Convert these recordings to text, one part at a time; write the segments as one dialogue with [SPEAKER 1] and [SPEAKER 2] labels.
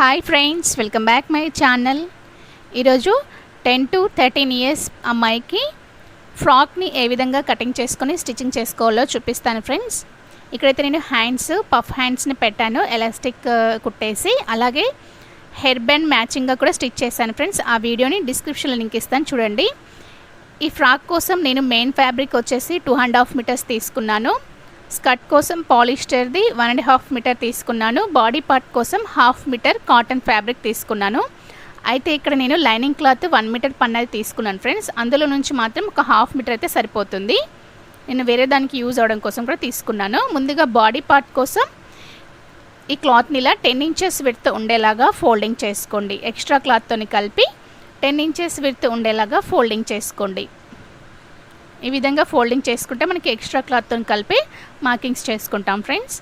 [SPEAKER 1] Hi friends welcome back my channel ఈరోజు ten to thirteen years అమ్మాయికి ఫ్రాక్ని ఏ విధంగా కటింగ్ చేసుకొని స్టిచ్చింగ్ చేసుకోవాలో చూపిస్తాను ఫ్రెండ్స్ ఇక్కడైతే నేను హ్యాండ్స్ పఫ్ హ్యాండ్స్ని పెట్టాను ఎలాస్టిక్ uh, కుట్టేసి అలాగే హెయిర్ బ్యాండ్ మ్యాచింగ్గా కూడా స్టిచ్ చేశాను ఫ్రెండ్స్ ఆ వీడియోని డిస్క్రిప్షన్లో లింక్ ఇస్తాను చూడండి. ఈ ఫ్రాక్ కోసం నేను మెయిన్ ఫ్యాబ్రిక్ వచ్చేసి టూ అండ్ హాఫ్ మీటర్స్ తీసుకున్నాను. స్కర్ట్ కోసం పాలిస్టర్ది వన్ అండ్ హాఫ్ మీటర్ తీసుకున్నాను. బాడీ పార్ట్ కోసం హాఫ్ మీటర్ కాటన్ ఫ్యాబ్రిక్ తీసుకున్నాను. అయితే ఇక్కడ నేను లైనింగ్ క్లాత్ వన్ మీటర్ పన్నది తీసుకున్నాను ఫ్రెండ్స్. అందులో నుంచి మాత్రం ఒక హాఫ్ మీటర్ అయితే సరిపోతుంది. నేను వేరే దానికి యూజ్ అవడం కోసం కూడా తీసుకున్నాను. ముందుగా బాడీ పార్ట్ కోసం ఈ క్లాత్ని ఇలా టెన్ ఇంచెస్ విడ్త్ ఉండేలాగా ఫోల్డింగ్ చేసుకోండి. ఎక్స్ట్రా క్లాత్తోని కలిపి టెన్ ఇంచెస్ విడ్త్ ఉండేలాగా ఫోల్డింగ్ చేసుకోండి. ఈ విధంగా ఫోల్డింగ్ చేసుకుంటే మనకి ఎక్స్ట్రా క్లాత్తో కలిపి మార్కింగ్స్ చేసుకుంటాం ఫ్రెండ్స్.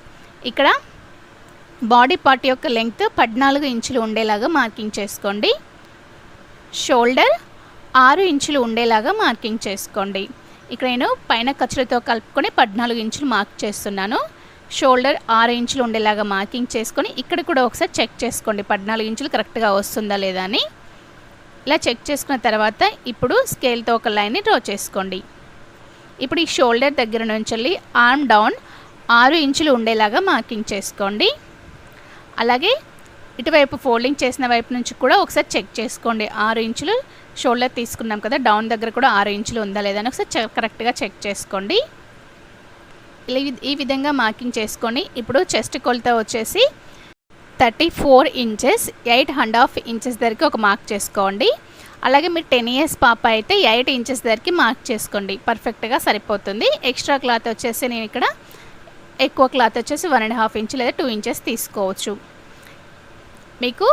[SPEAKER 1] ఇక్కడ బాడీ పార్ట్ యొక్క లెంగ్త్ పద్నాలుగు ఇంచులు ఉండేలాగా మార్కింగ్ చేసుకోండి. షోల్డర్ ఆరు ఇంచులు ఉండేలాగా మార్కింగ్ చేసుకోండి. ఇక్కడ నేను పైన ఖర్చులతో కలుపుకొని పద్నాలుగు ఇంచులు మార్క్ చేస్తున్నాను. షోల్డర్ ఆరు ఇంచులు ఉండేలాగా మార్కింగ్ చేసుకొని ఇక్కడ కూడా ఒకసారి చెక్ చేసుకోండి పద్నాలుగు ఇంచులు కరెక్ట్గా వస్తుందా లేదా అని. ఇలా చెక్ చేసుకున్న తర్వాత ఇప్పుడు స్కేల్తో ఒక లైన్ని డ్రా చేసుకోండి. ఇప్పుడు ఈ షోల్డర్ దగ్గర నుంచి వెళ్ళి ఆర్మ్ డౌన్ ఆరు ఇంచులు ఉండేలాగా మార్కింగ్ చేసుకోండి. అలాగే ఇటువైపు ఫోల్డింగ్ చేసిన వైపు నుంచి కూడా ఒకసారి చెక్ చేసుకోండి. ఆరు ఇంచులు షోల్డర్ తీసుకున్నాం కదా డౌన్ దగ్గర కూడా ఆరు ఇంచులు ఉందా లేదా అని ఒకసారి కరెక్ట్గా చెక్ చేసుకోండి. ఇలా ఈ- ఈ విధంగా మార్కింగ్ చేసుకొని ఇప్పుడు చెస్ట్ కొలత వచ్చేసి thirty four inches eight and half inches దగ్గరికి ఒక మార్క్ చేసుకోండి. అలాగే మీరు టెన్ ఇయర్స్ పాప అయితే ఎయిట్ ఇంచెస్ దగ్గరికి మార్క్ చేసుకోండి. పర్ఫెక్ట్గా సరిపోతుంది. ఎక్స్ట్రా క్లాత్ వచ్చేసి నేను ఇక్కడ ఎక్కువ క్లాత్ వచ్చేసి వన్ అండ్ హాఫ్ ఇంచ్ లేదా టూ ఇంచెస్ తీసుకోవచ్చు. మీకు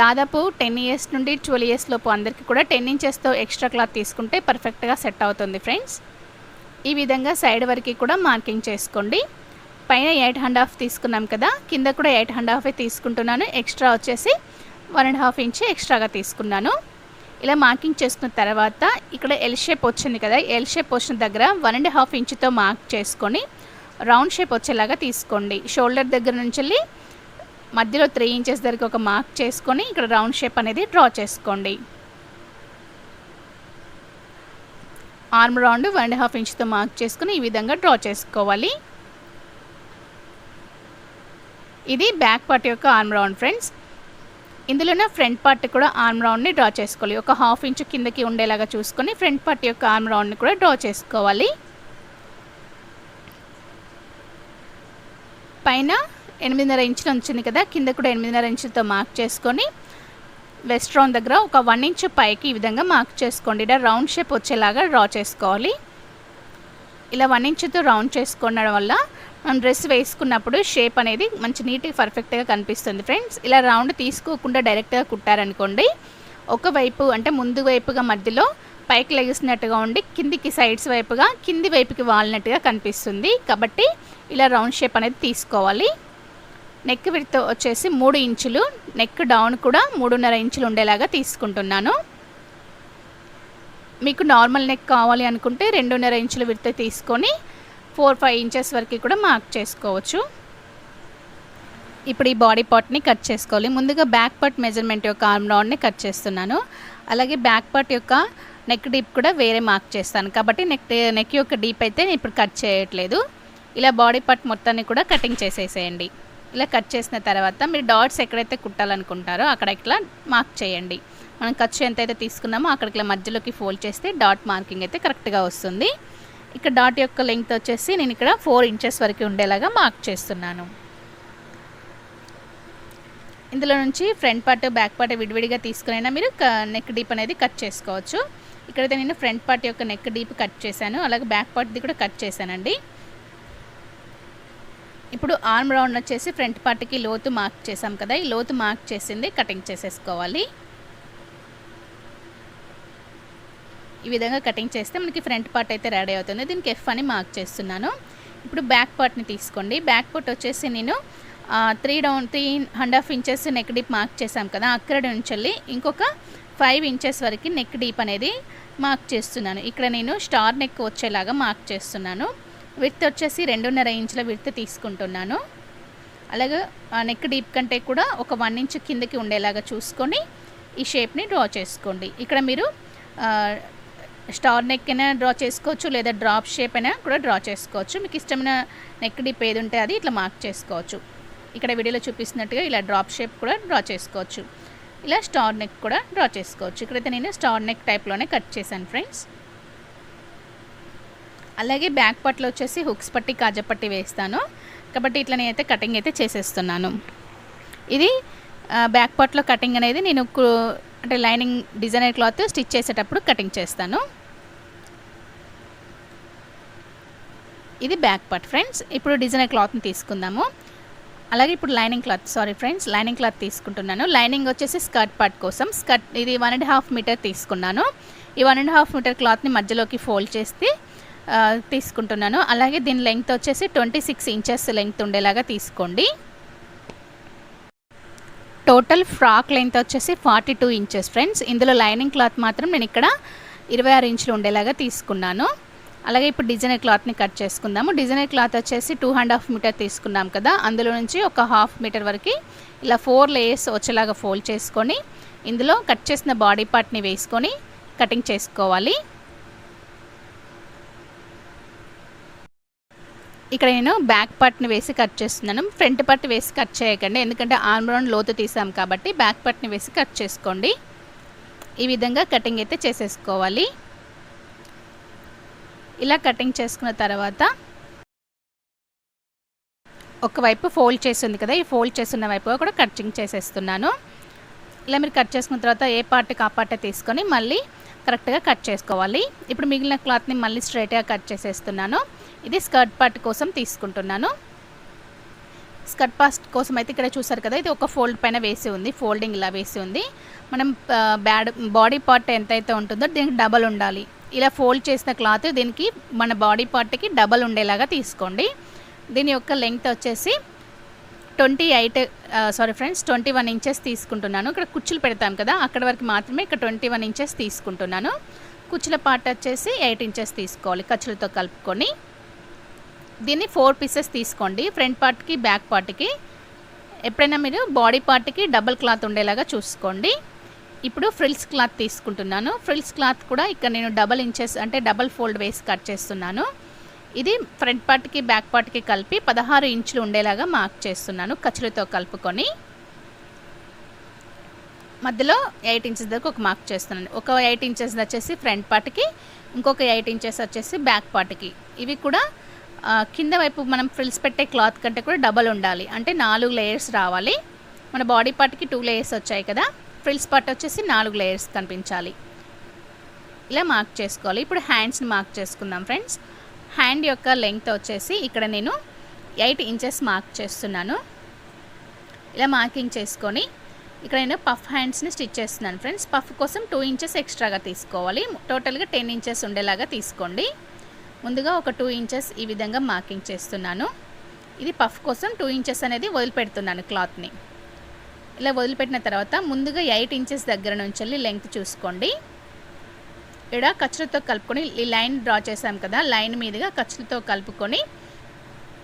[SPEAKER 1] దాదాపు టెన్ ఇయర్స్ నుండి ట్వెల్వ్ ఇయర్స్ లోపు అందరికీ కూడా టెన్ ఇంచెస్తో ఎక్స్ట్రా క్లాత్ తీసుకుంటే పర్ఫెక్ట్గా సెట్ అవుతుంది ఫ్రెండ్స్. ఈ విధంగా సైడ్ వరకు కూడా మార్కింగ్ చేసుకోండి. పైన ఎయిట్ అండ్ హాఫ్ తీసుకున్నాం కదా కింద కూడా ఎయిట్ అండ్ హాఫే తీసుకుంటున్నాను. ఎక్స్ట్రా వచ్చేసి వన్ అండ్ హాఫ్ ఇంచ్ ఎక్స్ట్రాగా తీసుకున్నాను. ఇలా మార్కింగ్ చేసుకున్న తర్వాత ఇక్కడ ఎల్ షేప్ వచ్చింది కదా ఎల్ షేప్ వచ్చిన దగ్గర వన్ అండ్ హాఫ్ ఇంచ్తో మార్క్ చేసుకొని రౌండ్ షేప్ వచ్చేలాగా తీసుకోండి. షోల్డర్ దగ్గర నుంచి వెళ్ళి మధ్యలో త్రీ ఇంచెస్ దగ్గర ఒక మార్క్ చేసుకొని ఇక్కడ రౌండ్ షేప్ అనేది డ్రా చేసుకోండి. Arm round one and half ఇంచ్తో mark చేసుకుని ఈ విధంగా డ్రా చేసుకోవాలి. ఇది బ్యాక్ పార్ట్ యొక్క ఆర్మ్ రౌండ్ ఫ్రెండ్స్ ఇందులోనే ఫ్రంట్ పార్ట్ కూడా ఆర్మ్ రౌండ్ని డ్రా చేసుకోవాలి. ఒక హాఫ్ ఇంచు కిందకి ఉండేలాగా చూసుకొని ఫ్రంట్ పార్ట్ యొక్క ఆర్మ్ రౌండ్ని కూడా డ్రా చేసుకోవాలి. పైన ఎనిమిదిన్నర ఇంచులు వచ్చింది కదా కింద కూడా ఎనిమిదిన్నర ఇంచులతో మార్క్ చేసుకొని వెస్ట్ రౌండ్ దగ్గర ఒక వన్ ఇంచ్ పైకి ఈ విధంగా మార్క్ చేసుకోండి. ఇలా రౌండ్ షేప్ వచ్చేలాగా డ్రా చేసుకోవాలి. ఇలా వన్ ఇంచ్తో రౌండ్ చేసుకోవడం వల్ల డ్రెస్ వేసుకున్నప్పుడు షేప్ అనేది మంచి నీట్గా పర్ఫెక్ట్గా కనిపిస్తుంది ఫ్రెండ్స్ ఇలా రౌండ్ తీసుకోకుండా డైరెక్ట్గా కుట్టారనుకోండి ఒకవైపు అంటే ముందు వైపుగా మధ్యలో పైకి లెగిసినట్టుగా ఉండి కిందికి సైడ్స్ వైపుగా కింది వైపుకి వాలినట్టుగా కనిపిస్తుంది. కాబట్టి ఇలా రౌండ్ షేప్ అనేది తీసుకోవాలి. నెక్ విడ్త్ వచ్చేసి మూడు ఇంచులు నెక్ డౌన్ కూడా మూడున్నర ఇంచులు ఉండేలాగా తీసుకుంటున్నాను. మీకు నార్మల్ నెక్ కావాలి అనుకుంటే రెండున్నర ఇంచుల విడత తీసుకొని ఫోర్ ఫైవ్ ఇంచెస్ వరకు కూడా మార్క్ చేసుకోవచ్చు. ఇప్పుడు ఈ బాడీ పార్ట్ని కట్ చేసుకోవాలి. ముందుగా బ్యాక్ పార్ట్ మెజర్మెంట్ యొక్క ఆర్మ్ రౌండ్ని కట్ చేస్తున్నాను. అలాగే బ్యాక్ పార్ట్ యొక్క నెక్ డీప్ కూడా వేరే మార్క్ చేస్తాను. కాబట్టి నెక్ నెక్ యొక్క డీప్ అయితే నేను ఇప్పుడు కట్ చేయట్లేదు. ఇలా బాడీ పార్ట్ మొత్తాన్ని కూడా కటింగ్ చేసేసేయండి. ఇలా కట్ చేసిన తర్వాత మీరు డాట్స్ ఎక్కడైతే కుట్టాలనుకుంటారో అక్కడ ఇట్లా మార్క్ చేయండి. మనం ఖర్చు ఎంతైతే తీసుకున్నామో అక్కడికి ఇలా మధ్యలోకి ఫోల్డ్ చేస్తే డాట్ మార్కింగ్ అయితే కరెక్ట్గా వస్తుంది. ఇక్కడ డాట్ యొక్క లెంగ్త్ వచ్చేసి నేను ఇక్కడ ఫోర్ ఇంచెస్ వరకు ఉండేలాగా మార్క్ చేస్తున్నాను. ఇందులో నుంచి ఫ్రంట్ పార్ట్ బ్యాక్ పార్ట్ విడివిడిగా తీసుకునైనా మీరు నెక్ డీప్ అనేది కట్ చేసుకోవచ్చు. ఇక్కడైతే నేను ఫ్రంట్ పార్ట్ యొక్క నెక్ డీప్ కట్ చేశాను. అలాగే బ్యాక్ పార్ట్ది కూడా కట్ చేశానండి. ఇప్పుడు ఆర్మ్ రౌండ్ వచ్చేసి ఫ్రంట్ పార్ట్కి లోతు మార్క్ చేసాం కదా ఈ లోతు మార్క్ చేసింది కటింగ్ చేసేసుకోవాలి. ఈ విధంగా కటింగ్ చేస్తే మనకి ఫ్రంట్ పార్ట్ అయితే రెడీ అవుతుంది. దీనికి ఎఫ్ అని మార్క్ చేస్తున్నాను. ఇప్పుడు బ్యాక్ పార్ట్ని తీసుకోండి. బ్యాక్ పార్ట్ వచ్చేసి నేను three down three and half inches neck deep mark చేసాం కదా అక్కడ నుంచి వెళ్ళి ఇంకొక ఫైవ్ ఇంచెస్ వరకు నెక్ డీప్ అనేది మార్క్ చేస్తున్నాను. ఇక్కడ నేను స్టార్ నెక్ వచ్చేలాగా మార్క్ చేస్తున్నాను. విత్ వచ్చేసి రెండున్నర ఇంచుల విత్ తీసుకుంటున్నాను. అలాగే నెక్ డీప్ కంటే కూడా ఒక వన్ ఇంచ్ కిందకి ఉండేలాగా చూసుకొని ఈ షేప్ని డ్రా చేసుకోండి. ఇక్కడ మీరు స్టార్ నెక్ అయినా డ్రా చేసుకోవచ్చు లేదా డ్రాప్ షేప్ అయినా కూడా డ్రా చేసుకోవచ్చు. మీకు ఇష్టమైన నెక్ డిప్ ఏది ఉంటే అది ఇట్లా మార్క్ చేసుకోవచ్చు. ఇక్కడ వీడియోలో చూపిస్తున్నట్టుగా ఇలా డ్రాప్ షేప్ కూడా డ్రా చేసుకోవచ్చు. ఇలా స్టార్ నెక్ కూడా డ్రా చేసుకోవచ్చు. ఇక్కడైతే నేను స్టార్ నెక్ టైప్లోనే కట్ చేశాను ఫ్రెండ్స్. అలాగే బ్యాక్ పట్లో వచ్చేసి హుక్స్ పట్టి కాజపట్టి వేస్తాను. కాబట్టి ఇట్లా నేనైతే కటింగ్ అయితే చేసేస్తున్నాను. ఇది బ్యాక్ పార్ట్లో కటింగ్ అనేది నేను అంటే లైనింగ్ డిజైనర్ క్లాత్ స్టిచ్ చేసేటప్పుడు కటింగ్ చేస్తాను. ఇది బ్యాక్ పార్ట్ ఫ్రెండ్స్. ఇప్పుడు డిజైనర్ క్లాత్ని తీసుకుందాము. అలాగే ఇప్పుడు lining cloth sorry friends lining cloth తీసుకుంటున్నాను. లైనింగ్ వచ్చేసి స్కర్ట్ పార్ట్ కోసం. స్కర్ట్ ఇది వన్ అండ్ హాఫ్ మీటర్ తీసుకున్నాను. ఈ వన్ అండ్ హాఫ్ మీటర్ క్లాత్ని మధ్యలోకి ఫోల్డ్ చేసి తీసుకుంటున్నాను. అలాగే దీని లెంగ్త్ వచ్చేసి ట్వంటీ సిక్స్ ఇంచెస్ లెంగ్త్ ఉండేలాగా తీసుకోండి. టోటల్ ఫ్రాక్ లెంత్ వచ్చేసి ఫార్టీ టూ ఇంచెస్ ఫ్రెండ్స్. ఇందులో లైనింగ్ క్లాత్ మాత్రం నేను ఇక్కడ ఇరవై ఆరు ఇంచులు ఉండేలాగా తీసుకున్నాను. అలాగే ఇప్పుడు డిజైనర్ క్లాత్ని కట్ చేసుకుందాము. డిజైనర్ క్లాత్ వచ్చేసి టూ అండ్ హాఫ్ మీటర్ తీసుకున్నాం కదా. అందులో నుంచి ఒక హాఫ్ మీటర్ వరకు ఇలా ఫోర్ లేయర్స్ వచ్చేలాగా ఫోల్డ్ చేసుకొని ఇందులో కట్ చేసిన బాడీ పార్ట్ని వేసుకొని కటింగ్ చేసుకోవాలి. ఇక్కడ నేను బ్యాక్ పార్ట్ని వేసి కట్ చేస్తున్నాను. ఫ్రంట్ పార్ట్ వేసి కట్ చేయకండి. ఎందుకంటే ఆర్మ్ రౌండ్ లోతు తీసాం కాబట్టి బ్యాక్ పార్ట్ని వేసి కట్ చేసుకోండి. ఈ విధంగా కటింగ్ అయితే చేసేసుకోవాలి. ఇలా కటింగ్ చేసుకున్న తర్వాత ఒకవైపు ఫోల్డ్ చేసింది కదా ఈ ఫోల్డ్ చేసిన వైపు కూడా కటింగ్ చేసేస్తున్నాను. ఇలా మీరు కట్ చేసుకున్న తర్వాత ఏ పార్ట్కి ఆ పార్ట్ తీసుకొని మళ్ళీ కరెక్ట్గా కట్ చేసుకోవాలి. ఇప్పుడు మిగిలిన క్లాత్ని మళ్ళీ స్ట్రైట్గా కట్ చేసేస్తున్నాను. ఇది స్కర్ట్ పార్ట్ కోసం తీసుకుంటున్నాను. స్కర్ట్ పాస్ట్ కోసం అయితే ఇక్కడ చూసారు కదా ఇది ఒక ఫోల్డ్ పైన వేసి ఉంది ఫోల్డింగ్ ఇలా వేసి ఉంది. మనం బ్యాడ్ బాడీ పార్ట్ ఎంతైతే ఉంటుందో దీనికి డబల్ ఉండాలి. ఇలా ఫోల్డ్ చేసిన క్లాత్ దీనికి మన బాడీ పార్ట్కి డబల్ ఉండేలాగా తీసుకోండి. దీని యొక్క లెంగ్త్ వచ్చేసి twenty eight sorry friends twenty one inches తీసుకుంటున్నాను. ఇక్కడ కుచ్చులు పెడతాం కదా అక్కడ వరకు మాత్రమే ఇక్కడ ట్వంటీ వన్ ఇంచెస్ తీసుకుంటున్నాను. కుచ్చుల పార్ట్ వచ్చేసి ఎయిట్ ఇంచెస్ తీసుకోవాలి ఖర్చులతో కలుపుకొని. దీన్ని ఫోర్ పీసెస్ తీసుకోండి ఫ్రంట్ పార్ట్కి బ్యాక్ పార్ట్కి. ఎప్పుడైనా మీరు బాడీ పార్ట్కి డబుల్ క్లాత్ ఉండేలాగా చూసుకోండి. ఇప్పుడు ఫ్రిల్స్ క్లాత్ తీసుకుంటున్నాను. ఫ్రిల్స్ క్లాత్ కూడా ఇక్కడ నేను డబల్ ఇంచెస్ అంటే డబల్ ఫోల్డ్ వేసి కట్ చేస్తున్నాను. ఇది ఫ్రంట్ పార్ట్కి బ్యాక్ పార్ట్కి కలిపి పదహారు ఇంచులు ఉండేలాగా మార్క్ చేస్తున్నాను ఖర్చులతో కలుపుకొని. మధ్యలో ఎయిట్ ఇంచెస్ దగ్గర ఒక మార్క్ చేస్తున్నాను. ఒక ఎయిట్ ఇంచెస్ వచ్చేసి ఫ్రంట్ పార్ట్కి ఇంకొక ఎయిట్ ఇంచెస్ వచ్చేసి బ్యాక్ పార్ట్కి. ఇవి కూడా కింద వైపు మనం ఫ్రిల్స్ పెట్టే క్లాత్ కంటే కూడా డబల్ ఉండాలి. అంటే నాలుగు లేయర్స్ రావాలి. మన బాడీ పార్ట్కి టూ లేయర్స్ వచ్చాయి కదా. ఫ్రిల్స్ పట్టు వచ్చేసి నాలుగు లేయర్స్ కనిపించాలి. ఇలా మార్క్ చేసుకోవాలి. ఇప్పుడు హ్యాండ్స్ని మార్క్ చేసుకుందాం ఫ్రెండ్స్ హ్యాండ్ యొక్క లెంగ్త్ వచ్చేసి ఇక్కడ నేను ఎయిట్ ఇంచెస్ మార్క్ చేస్తున్నాను. ఇలా మార్కింగ్ చేసుకొని ఇక్కడ నేను పఫ్ హ్యాండ్స్ని స్టిచ్ చేస్తున్నాను ఫ్రెండ్స్ పఫ్ కోసం టూ ఇంచెస్ ఎక్స్ట్రాగా తీసుకోవాలి. టోటల్గా టెన్ ఇంచెస్ ఉండేలాగా తీసుకోండి. ముందుగా ఒక టూ ఇంచెస్ ఈ విధంగా మార్కింగ్ చేస్తున్నాను. ఇది పఫ్ కోసం టూ ఇంచెస్ అనేది వదిలిపెడుతున్నాను క్లాత్ని ఇలా వదిలిపెట్టిన తర్వాత ముందుగా ఎయిట్ ఇంచెస్ దగ్గర నుంచి వెళ్ళి లెంగ్త్ చూసుకోండి. ఇక్కడ ఖర్చులతో కలుపుకొని ఈ లైన్ డ్రా చేసాం కదా లైన్ మీదుగా ఖర్చులతో కలుపుకొని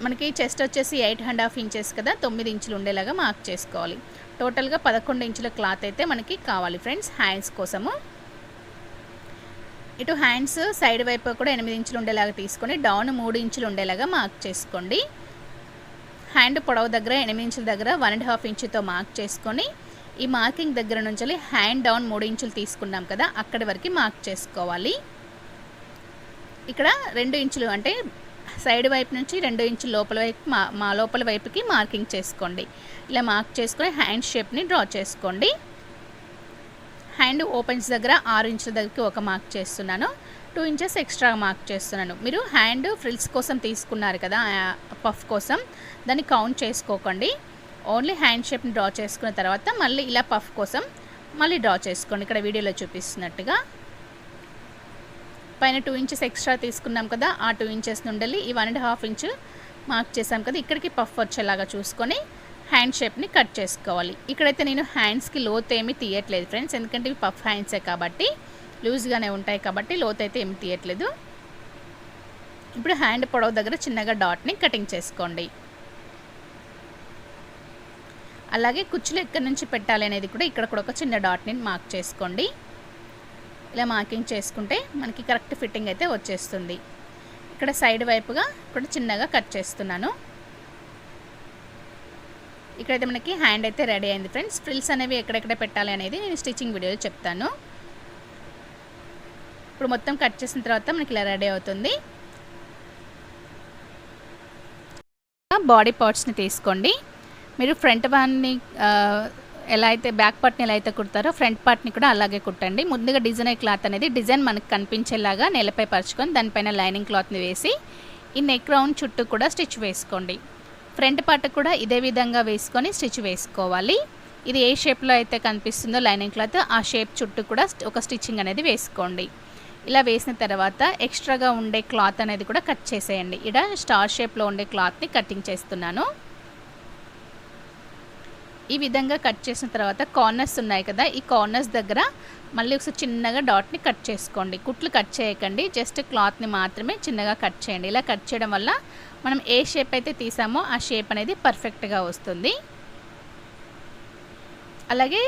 [SPEAKER 1] మనకి చెస్ట్ వచ్చేసి ఎయిట్ అండ్ హాఫ్ ఇంచెస్ కదా తొమ్మిది ఇంచులు ఉండేలాగా మార్క్ చేసుకోవాలి. టోటల్గా పదకొండు ఇంచుల క్లాత్ అయితే మనకి కావాలి ఫ్రెండ్స్ హ్యాండ్స్ కోసము. ఇటు హ్యాండ్స్ సైడ్ వైపు కూడా ఎనిమిది ఇంచులు ఉండేలాగా తీసుకొని డౌన్ మూడు ఇంచులు ఉండేలాగా మార్క్ చేసుకోండి. హ్యాండ్ పొడవు దగ్గర ఎనిమిది ఇంచుల దగ్గర వన్ అండ్ హాఫ్ ఇంచుతో మార్క్ చేసుకొని ఈ మార్కింగ్ దగ్గర నుంచి హ్యాండ్ డౌన్ మూడు ఇంచులు తీసుకున్నాం కదా అక్కడి వరకు మార్క్ చేసుకోవాలి. ఇక్కడ రెండు ఇంచులు అంటే సైడ్ వైపు నుంచి రెండు ఇంచుల లోపల వైపు మా మా లోపల వైపుకి మార్కింగ్ చేసుకోండి. ఇలా మార్క్ చేసుకొని హ్యాండ్ షేప్ని డ్రా చేసుకోండి. హ్యాండ్ ఓపెన్స్ దగ్గర ఆరు ఇంచుల దగ్గరికి ఒక మార్క్ చేస్తున్నాను. టూ ఇంచెస్ ఎక్స్ట్రా మార్క్ చేస్తున్నాను. మీరు హ్యాండ్ ఫ్రిల్స్ కోసం తీసుకున్నారు కదా పఫ్ కోసం దాన్ని కౌంట్ చేసుకోకండి. ఓన్లీ హ్యాండ్ షేప్ని డ్రా చేసుకున్న తర్వాత మళ్ళీ ఇలా పఫ్ కోసం మళ్ళీ డ్రా చేసుకోండి. ఇక్కడ వీడియోలో చూపిస్తున్నట్టుగా. పైన టూ ఇంచెస్ ఎక్స్ట్రా తీసుకున్నాం కదా ఆ టూ ఇంచెస్ నుండి ఈ one and half inch mark చేసాం కదా ఇక్కడికి పఫ్ వచ్చేలాగా చూసుకొని హ్యాండ్ షేప్ని కట్ చేసుకోవాలి. ఇక్కడైతే నేను హ్యాండ్స్కి లోత్ ఏమీ తీయట్లేదు ఫ్రెండ్స్ ఎందుకంటే ఇవి పఫ్ హ్యాండ్సే కాబట్టి లూజ్గానే ఉంటాయి కాబట్టి లోత్ అయితే ఏమి తీయట్లేదు. ఇప్పుడు హ్యాండ్ పొడవు దగ్గర చిన్నగా డాట్ని కటింగ్ చేసుకోండి. అలాగే కుచ్చులు ఎక్కడి నుంచి పెట్టాలి అనేది కూడా ఇక్కడ కూడా ఒక చిన్న డాట్ని మార్క్ చేసుకోండి. ఇలా మార్కింగ్ చేసుకుంటే మనకి కరెక్ట్ ఫిట్టింగ్ అయితే వచ్చేస్తుంది. ఇక్కడ సైడ్ వైపుగా ఇక్కడ చిన్నగా కట్ చేస్తున్నాను. ఇక్కడైతే మనకి హ్యాండ్ అయితే రెడీ అయింది ఫ్రెండ్స్. ఫ్రిల్స్ అనేవి ఎక్కడెక్కడ పెట్టాలి అనేది నేను స్టిచ్చింగ్ వీడియోలో చెప్తాను. ఇప్పుడు మొత్తం కట్ చేసిన తర్వాత మనకి ఇలా రెడీ అవుతుంది. బాడీ పార్ట్స్ని తీసుకోండి. మీరు ఫ్రంట్ పార్ట్ని ఎలా అయితే బ్యాక్ పార్ట్ని ఎలా అయితే కుడతారో ఫ్రంట్ పార్ట్ని కూడా అలాగే కుట్టండి. ముందుగా డిజైన్ క్లాత్ అనేది డిజైన్ మనకు కనిపించేలాగా నేలపై పరుచుకొని దానిపైన లైనింగ్ క్లాత్ని వేసి ఈ నెక్ రౌండ్ చుట్టూ కూడా స్టిచ్ వేసుకోండి. ఫ్రంట్ పార్ట్ కూడా ఇదే విధంగా వేసుకొని స్టిచ్ వేసుకోవాలి. ఇది ఏ షేప్లో అయితే కనిపిస్తుందో లైనింగ్ క్లాత్ ఆ షేప్ చుట్టూ కూడా ఒక స్టిచ్చింగ్ అనేది వేసుకోండి. ఇలా వేసిన తర్వాత ఎక్స్ట్రాగా ఉండే క్లాత్ అనేది కూడా కట్ చేసేయండి. ఇక్కడ స్టార్ షేప్లో ఉండే క్లాత్ని కటింగ్ చేస్తున్నాను. ఈ విధంగా కట్ చేసిన తర్వాత కార్నర్స్ ఉన్నాయి కదా ఈ కార్నర్స్ దగ్గర మళ్ళీ ఒకసారి చిన్నగా డాట్ని కట్ చేసుకోండి. కుట్లు కట్ చేయకండి జస్ట్ క్లాత్ని మాత్రమే చిన్నగా కట్ చేయండి. ఇలా కట్ చేయడం వల్ల మనం ఏ షేప్ అయితే తీసామో ఆ షేప్ అనేది పర్ఫెక్ట్గా వస్తుంది. అలాగే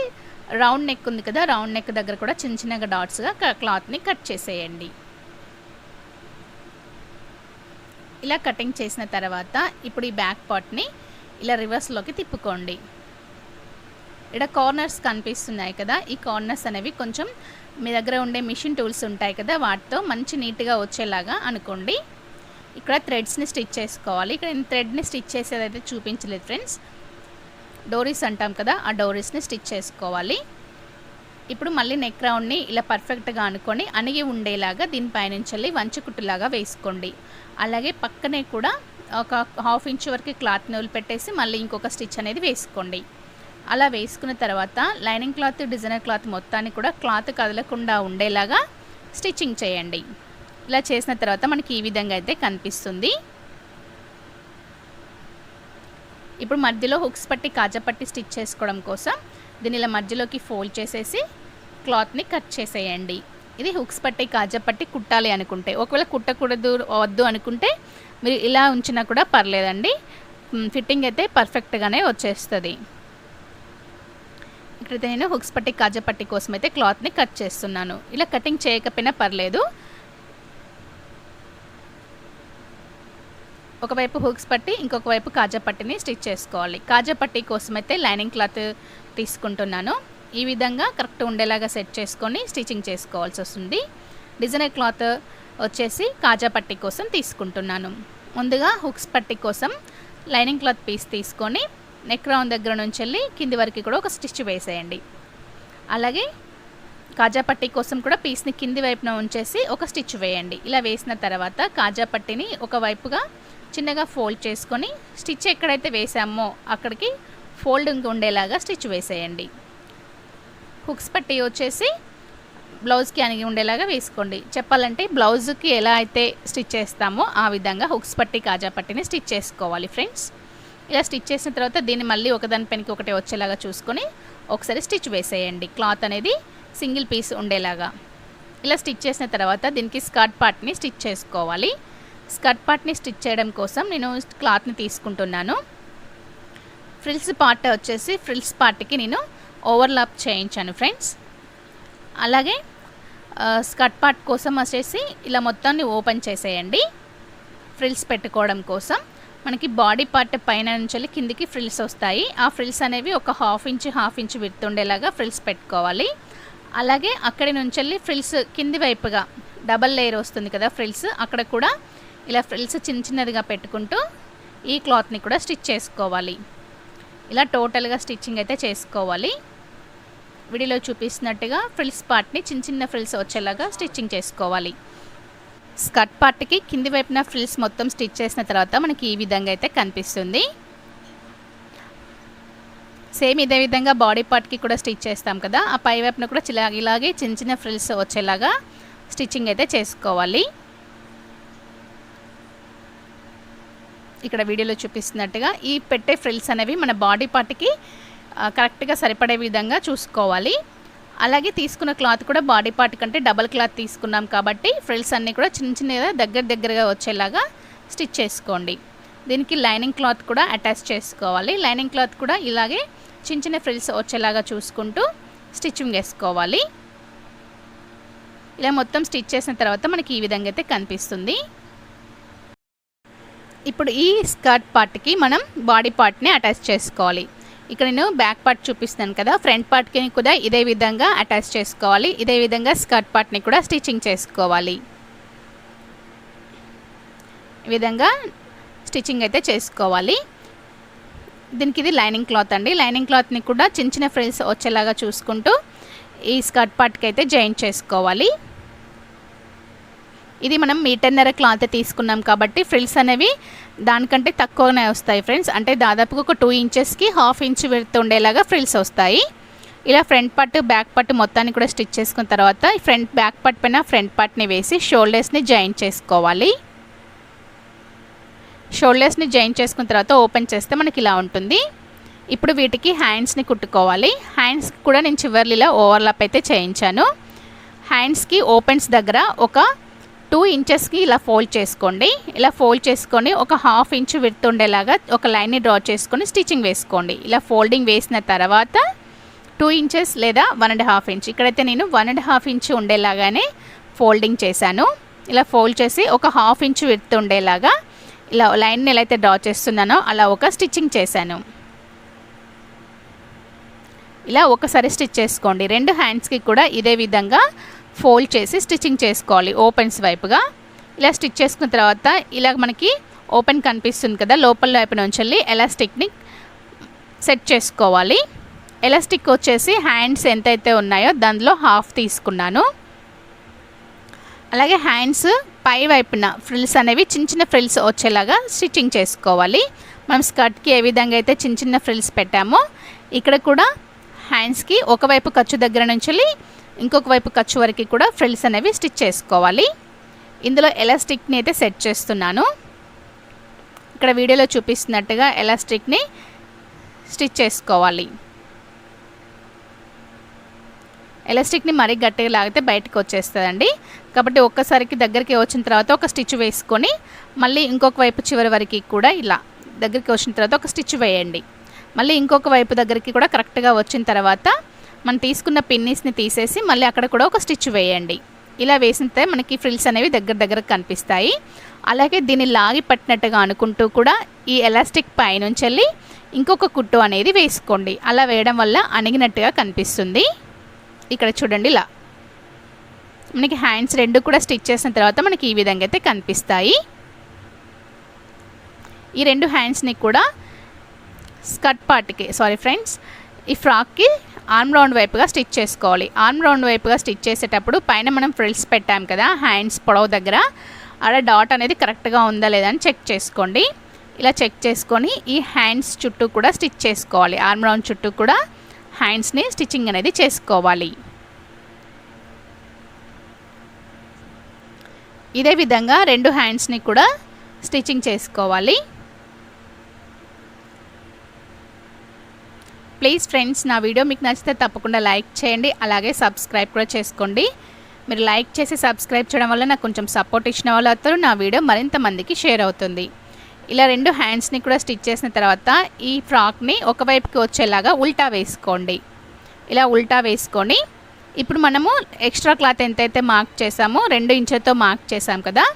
[SPEAKER 1] రౌండ్ నెక్ ఉంది కదా రౌండ్ నెక్ దగ్గర కూడా చిన్న చిన్నగా డాట్స్గా క్లాత్ని కట్ చేసేయండి. ఇలా కటింగ్ చేసిన తర్వాత ఇప్పుడు ఈ బ్యాక్ పార్ట్ని ఇలా రివర్స్లోకి తిప్పుకోండి. ఇక్కడ కార్నర్స్ కనిపిస్తున్నాయి కదా ఈ కార్నర్స్ అనేవి కొంచెం మీ దగ్గర ఉండే మిషన్ టూల్స్ ఉంటాయి కదా వాటితో మంచి నీట్గా వచ్చేలాగా అనుకోండి. ఇక్కడ థ్రెడ్స్ని స్టిచ్ చేసుకోవాలి. ఇక్కడ నేను థ్రెడ్ని స్టిచ్ చేసేదైతే చూపించలేదు ఫ్రెండ్స్. డోరీస్ అంటాం కదా ఆ డోరీస్ని స్టిచ్ చేసుకోవాలి. ఇప్పుడు మళ్ళీ నెక్ రౌండ్ని ఇలా పర్ఫెక్ట్గా అనుకొని అణిగి ఉండేలాగా దీనిపైనుంచి వెళ్ళి వంచుకుట్టులాగా వేసుకోండి. అలాగే పక్కనే కూడా ఒక హాఫ్ ఇంచ్ వరకు క్లాత్ నూలు పెట్టేసి మళ్ళీ ఇంకొక స్టిచ్ అనేది వేసుకోండి. అలా వేసుకున్న తర్వాత లైనింగ్ క్లాత్ డిజైనర్ క్లాత్ మొత్తాన్ని కూడా క్లాత్ కదలకుండా ఉండేలాగా స్టిచ్చింగ్ చేయండి. ఇలా చేసిన తర్వాత మనకి ఈ విధంగా అయితే కనిపిస్తుంది. ఇప్పుడు మధ్యలో హుక్స్ పట్టి కాజపట్టి స్టిచ్ చేసుకోవడం కోసం దీని ఇలా మధ్యలోకి ఫోల్డ్ చేసేసి క్లాత్ని కట్ చేసేయండి. ఇది హుక్స్ పట్టి కాజపట్టి కుట్టాలి అనుకుంటే. ఒకవేళ కుట్టకూడదు వద్దు అనుకుంటే మీరు ఇలా ఉంచినా కూడా పర్లేదండి. ఫిట్టింగ్ అయితే పర్ఫెక్ట్గానే వచ్చేస్తుంది. ఇక్కడైతే నేను హుక్స్ పట్టి కాజపట్టి కోసం అయితే క్లాత్ని కట్ చేస్తున్నాను. ఇలా కటింగ్ చేయకపోయినా పర్లేదు. ఒకవైపు హుక్స్ పట్టి ఇంకొక వైపు కాజా పట్టిని స్టిచ్ చేసుకోవాలి. కాజా పట్టి కోసం అయితే లైనింగ్ క్లాత్ తీసుకుంటున్నాను. ఈ విధంగా కరెక్ట్ ఉండేలాగా సెట్ చేసుకొని స్టిచ్చింగ్ చేసుకోవాల్సి వస్తుంది. డిజైనర్ క్లాత్ వచ్చేసి కాజా పట్టి కోసం తీసుకుంటున్నాను. ముందుగా హుక్స్ పట్టి కోసం లైనింగ్ క్లాత్ పీస్ తీసుకొని నెక్ రౌండ్ దగ్గర నుంచి వెళ్ళి కింది వరకు కూడా ఒక స్టిచ్ వేసేయండి. అలాగే కాజా పట్టి కోసం కూడా పీస్ని కింది వైపున ఉంచేసి ఒక స్టిచ్ వేయండి. ఇలా వేసిన తర్వాత కాజా పట్టీని ఒక వైపుగా చిన్నగా ఫోల్డ్ చేసుకొని స్టిచ్ ఎక్కడైతే వేసామో అక్కడికి ఫోల్డింగ్ ఉండేలాగా స్టిచ్ వేసేయండి. హుక్స్ పట్టి వచ్చేసి బ్లౌజ్కి అనిగి ఉండేలాగా వేసుకోండి. చెప్పాలంటే బ్లౌజ్కి ఎలా అయితే స్టిచ్ చేస్తామో ఆ విధంగా హుక్స్ పట్టి కాజా పట్టిని స్టిచ్ చేసుకోవాలి ఫ్రెండ్స్. ఇలా స్టిచ్ చేసిన తర్వాత దీన్ని మళ్ళీ ఒకదాని పనికి ఒకటి వచ్చేలాగా చూసుకొని ఒకసారి స్టిచ్ వేసేయండి. క్లాత్ అనేది సింగిల్ పీస్ ఉండేలాగా. ఇలా స్టిచ్ చేసిన తర్వాత దీనికి స్కర్ట్ పార్ట్ని స్టిచ్ చేసుకోవాలి. స్కర్ట్ పార్ట్ని స్టిచ్ చేయడం కోసం నేను క్లాత్ని తీసుకుంటున్నాను. ఫ్రిల్స్ పార్ట్ వచ్చేసి ఫ్రిల్స్ పార్ట్కి నేను ఓవర్లాప్ చేయించాను ఫ్రెండ్స్. అలాగే స్కర్ట్ పార్ట్ కోసం వచ్చేసి ఇలా మొత్తాన్ని ఓపెన్ చేసేయండి. ఫ్రిల్స్ పెట్టుకోవడం కోసం. మనకి బాడీ పార్ట్ పైన నుంచి కిందికి ఫ్రిల్స్ వస్తాయి. ఆ ఫ్రిల్స్ అనేవి ఒక హాఫ్ ఇంచ్ హాఫ్ ఇంచ్ విడుతుండేలాగా ఫ్రిల్స్ పెట్టుకోవాలి. అలాగే అక్కడి నుంచి వెళ్ళి ఫ్రిల్స్ కింది వైపుగా డబల్ లేయర్ వస్తుంది కదా ఫ్రిల్స్ అక్కడ కూడా ఇలా ఫ్రిల్స్ చిన్న చిన్నదిగా పెట్టుకుంటూ ఈ క్లాత్ని కూడా స్టిచ్ చేసుకోవాలి. ఇలా టోటల్గా స్టిచ్చింగ్ అయితే చేసుకోవాలి. వీడియోలో చూపిస్తున్నట్టుగా ఫ్రిల్స్ పార్ట్ని చిన్న చిన్న ఫ్రిల్స్ వచ్చేలాగా స్టిచ్చింగ్ చేసుకోవాలి. స్కర్ట్ పార్ట్కి కింది వైపున ఫ్రిల్స్ మొత్తం స్టిచ్ చేసిన తర్వాత మనకి ఈ విధంగా అయితే కనిపిస్తుంది. సేమ్ ఇదే విధంగా బాడీ పార్ట్కి కూడా స్టిచ్ చేస్తాం కదా ఆ పై వైపున కూడా చిలా ఇలాగే చిన్న చిన్న ఫ్రిల్స్ వచ్చేలాగా స్టిచ్చింగ్ అయితే చేసుకోవాలి. ఇక్కడ వీడియోలో చూపిస్తున్నట్టుగా ఈ పెట్టే ఫ్రిల్స్ అనేవి మన బాడీ పార్ట్కి కరెక్ట్గా సరిపడే విధంగా చూసుకోవాలి. అలాగే తీసుకున్న క్లాత్ కూడా బాడీ పార్ట్ కంటే డబల్ క్లాత్ తీసుకున్నాం కాబట్టి ఫ్రిల్స్ అన్నీ కూడా చిన్న చిన్నగా దగ్గర దగ్గరగా వచ్చేలాగా స్టిచ్ చేసుకోండి. దీనికి లైనింగ్ క్లాత్ కూడా అటాచ్ చేసుకోవాలి. లైనింగ్ క్లాత్ కూడా ఇలాగే చిన్న చిన్న ఫ్రిల్స్ వచ్చేలాగా చూసుకుంటూ స్టిచ్చింగ్ వేసుకోవాలి. ఇలా మొత్తం స్టిచ్ చేసిన తర్వాత మనకి ఈ విధంగా అయితే కనిపిస్తుంది. ఇప్పుడు ఈ స్కర్ట్ పార్ట్కి మనం బాడీ పార్ట్ని అటాచ్ చేసుకోవాలి. ఇక్కడ నేను బ్యాక్ పార్ట్ చూపిస్తాను కదా ఫ్రంట్ పార్ట్కి కూడా ఇదే విధంగా అటాచ్ చేసుకోవాలి. ఇదే విధంగా స్కర్ట్ పార్ట్ని కూడా స్టిచ్చింగ్ చేసుకోవాలి. ఈ విధంగా స్టిచ్చింగ్ అయితే చేసుకోవాలి. దీనికి ఇది లైనింగ్ క్లాత్ అండి. లైనింగ్ క్లాత్ని కూడా చిన్న చిన్న ఫ్రిల్స్ వచ్చేలాగా చూసుకుంటూ ఈ స్కర్ట్ పార్ట్కి అయితే జాయిన్ చేసుకోవాలి. ఇది మనం మీటర్నర క్లాత్ తీసుకున్నాం కాబట్టి ఫ్రిల్స్ అనేవి దానికంటే తక్కువనే వస్తాయి ఫ్రెండ్స్. అంటే దాదాపుగా ఒక టూ ఇంచెస్కి హాఫ్ ఇంచ్ విడత ఉండేలాగా ఫ్రిల్స్ వస్తాయి. ఇలా ఫ్రంట్ పార్ట్ బ్యాక్ పార్ట్ మొత్తాన్ని కూడా స్టిచ్ చేసుకున్న తర్వాత ఫ్రంట్ బ్యాక్ పార్ట్ పైన ఫ్రంట్ పార్ట్ని వేసి షోల్డర్స్ని జాయిన్ చేసుకోవాలి. షోల్డర్స్ని జాయిన్ చేసుకున్న తర్వాత ఓపెన్ చేస్తే మనకి ఇలా ఉంటుంది. ఇప్పుడు వీటికి హ్యాండ్స్ని కుట్టుకోవాలి. హ్యాండ్స్ కూడా నేను చివరిలో ఇలా ఓవర్లాప్ అయితే చేయించాను. హ్యాండ్స్కి ఓపెన్స్ దగ్గర ఒక టూ ఇంచెస్కి ఇలా ఫోల్డ్ చేసుకోండి. ఇలా ఫోల్డ్ చేసుకొని ఒక హాఫ్ ఇంచ్ విడుతుండేలాగా ఒక లైన్ని డ్రా చేసుకొని స్టిచ్చింగ్ వేసుకోండి. ఇలా ఫోల్డింగ్ వేసిన తర్వాత టూ ఇంచెస్ లేదా వన్ అండ్ హాఫ్ ఇంచ్. ఇక్కడైతే నేను వన్ అండ్ హాఫ్ ఇంచ్ ఉండేలాగానే ఫోల్డింగ్ చేశాను. ఇలా ఫోల్డ్ చేసి ఒక హాఫ్ ఇంచ్ విడుతుండేలాగా ఇలా లైన్ని ఎలా అయితే డ్రా చేస్తున్నానో అలా ఒక స్టిచ్చింగ్ చేశాను. ఇలా ఒకసారి స్టిచ్ చేసుకోండి. రెండు హ్యాండ్స్కి కూడా ఇదే విధంగా ఫోల్డ్ చేసి స్టిచ్చింగ్ చేసుకోవాలి ఓపెన్స్ వైపుగా. ఇలా స్టిచ్ చేసుకున్న తర్వాత ఇలా మనకి ఓపెన్ కనిపిస్తుంది కదా లోపల వైపు నుంచి వెళ్ళి ఎలాస్టిక్ని సెట్ చేసుకోవాలి. ఎలాస్టిక్ వచ్చేసి హ్యాండ్స్ ఎంతైతే ఉన్నాయో దానిలో హాఫ్ తీసుకున్నాను. అలాగే హ్యాండ్స్ పై వైపున ఫ్రిల్స్ అనేవి చిన్న చిన్న ఫ్రిల్స్ వచ్చేలాగా స్టిచ్చింగ్ చేసుకోవాలి. మనం స్కర్ట్కి ఏ విధంగా అయితే చిన్న చిన్న ఫ్రిల్స్ పెట్టామో ఇక్కడ కూడా హ్యాండ్స్కి ఒకవైపు ఖర్చు దగ్గర నుంచి ఇంకొక వైపు ఖర్చు వరకు కూడా ఫ్రిల్స్ అనేవి స్టిచ్ చేసుకోవాలి. ఇందులో ఎలాస్టిక్ని అయితే సెట్ చేస్తున్నాను. ఇక్కడ వీడియోలో చూపిస్తున్నట్టుగా ఎలాస్టిక్ని స్టిచ్ చేసుకోవాలి. ఎలాస్టిక్ని మరీ గట్టిగా లాగితే బయటకు వచ్చేస్తుందండి. కాబట్టి ఒక్కసారికి దగ్గరికి వచ్చిన తర్వాత ఒక స్టిచ్ వేసుకొని మళ్ళీ ఇంకొక వైపు చివరి వరకు కూడా ఇలా దగ్గరికి వచ్చిన తర్వాత ఒక స్టిచ్ వేయండి. మళ్ళీ ఇంకొక వైపు దగ్గరికి కూడా కరెక్ట్గా వచ్చిన తర్వాత మనం తీసుకున్న పిన్నీస్ని తీసేసి మళ్ళీ అక్కడ కూడా ఒక స్టిచ్ వేయండి. ఇలా వేసితే మనకి ఫ్రిల్స్ అనేవి దగ్గర దగ్గర కనిపిస్తాయి. అలాగే దీన్ని లాగి పట్టినట్టుగా అనుకుంటూ కూడా ఈ ఎలాస్టిక్ పైనుంచి వెళ్ళి ఇంకొక కుట్టు అనేది వేసుకోండి. అలా వేయడం వల్ల అణిగినట్టుగా కనిపిస్తుంది. ఇక్కడ చూడండి ఇలా. మనకి హ్యాండ్స్ రెండు కూడా స్టిచ్ చేసిన తర్వాత మనకి ఈ విధంగా అయితే కనిపిస్తాయి. ఈ రెండు హ్యాండ్స్ని కూడా స్కర్ట్ పార్ట్కి సారీ ఫ్రెండ్స్ ఈ ఫ్రాక్కి ఆర్మ్ రౌండ్ వైపుగా స్టిచ్ చేసుకోవాలి. ఆర్మ్ రౌండ్ వైపుగా స్టిచ్ చేసేటప్పుడు పైన మనం ఫ్రిల్స్ పెట్టాం కదా హ్యాండ్స్ పొడవు దగ్గర ఆడ డాట్ అనేది కరెక్ట్గా ఉందా లేదా అని చెక్ చేసుకోండి. ఇలా చెక్ చేసుకొని ఈ హ్యాండ్స్ చుట్టూ కూడా స్టిచ్ చేసుకోవాలి. ఆర్మ్ రౌండ్ చుట్టూ కూడా హ్యాండ్స్ని స్టిచ్చింగ్ అనేది చేసుకోవాలి. ఇదే విధంగా రెండు హ్యాండ్స్ని కూడా స్టిచ్చింగ్ చేసుకోవాలి. ప్లీజ్ ఫ్రెండ్స్ నా వీడియో మీకు నచ్చితే తప్పకుండా లైక్ చేయండి అలాగే సబ్స్క్రైబ్ కూడా చేసుకోండి. మీరు లైక్ చేసి సబ్స్క్రైబ్ చేయడం వల్ల నాకు కొంచెం సపోర్ట్ ఇచ్చిన వాళ్ళు అవుతారు నా వీడియో మరింత మందికి షేర్ అవుతుంది. ఇలా రెండు హ్యాండ్స్ని కూడా స్టిచ్ చేసిన తర్వాత ఈ ఫ్రాక్ని ఒకవైపుకి వచ్చేలాగా ఉల్టా వేసుకోండి. ఇలా ఉల్టా వేసుకొని ఇప్పుడు మనము ఎక్స్ట్రా క్లాత్ ఎంతైతే మార్క్ చేసామో రెండు ఇంచులతో మార్క్ చేసాం కదా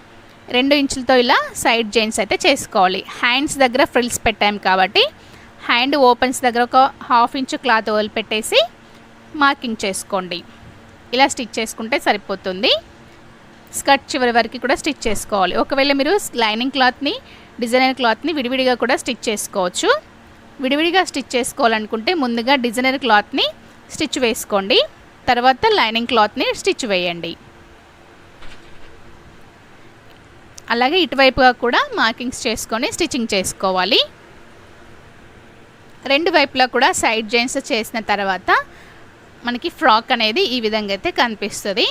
[SPEAKER 1] రెండు ఇంచులతో ఇలా సైడ్ జైన్స్ అయితే చేసుకోవాలి. హ్యాండ్స్ దగ్గర ఫ్రిల్స్ పెట్టాం కాబట్టి హ్యాండ్ ఓపెన్స్ దగ్గర ఒక హాఫ్ ఇంచు క్లాత్ వదిలిపెట్టేసి మార్కింగ్ చేసుకోండి. ఇలా స్టిచ్ చేసుకుంటే సరిపోతుంది. స్కర్ట్ చివరి వరకు కూడా స్టిచ్ చేసుకోవాలి. ఒకవేళ మీరు లైనింగ్ క్లాత్ని డిజైనర్ క్లాత్ని విడివిడిగా కూడా స్టిచ్ చేసుకోవచ్చు. విడివిడిగా స్టిచ్ చేసుకోవాలనుకుంటే ముందుగా డిజైనర్ క్లాత్ని స్టిచ్ వేసుకోండి. తర్వాత లైనింగ్ క్లాత్ని స్టిచ్ వేయండి. అలాగే ఇటువైపుగా కూడా మార్కింగ్స్ చేసుకొని స్టిచ్చింగ్ చేసుకోవాలి. రెండు వైపులా కూడా సైడ్ జైన్స్ చేసిన తర్వాత మనకి ఫ్రాక్ అనేది ఈ విధంగా అయితే కనిపిస్తుంది.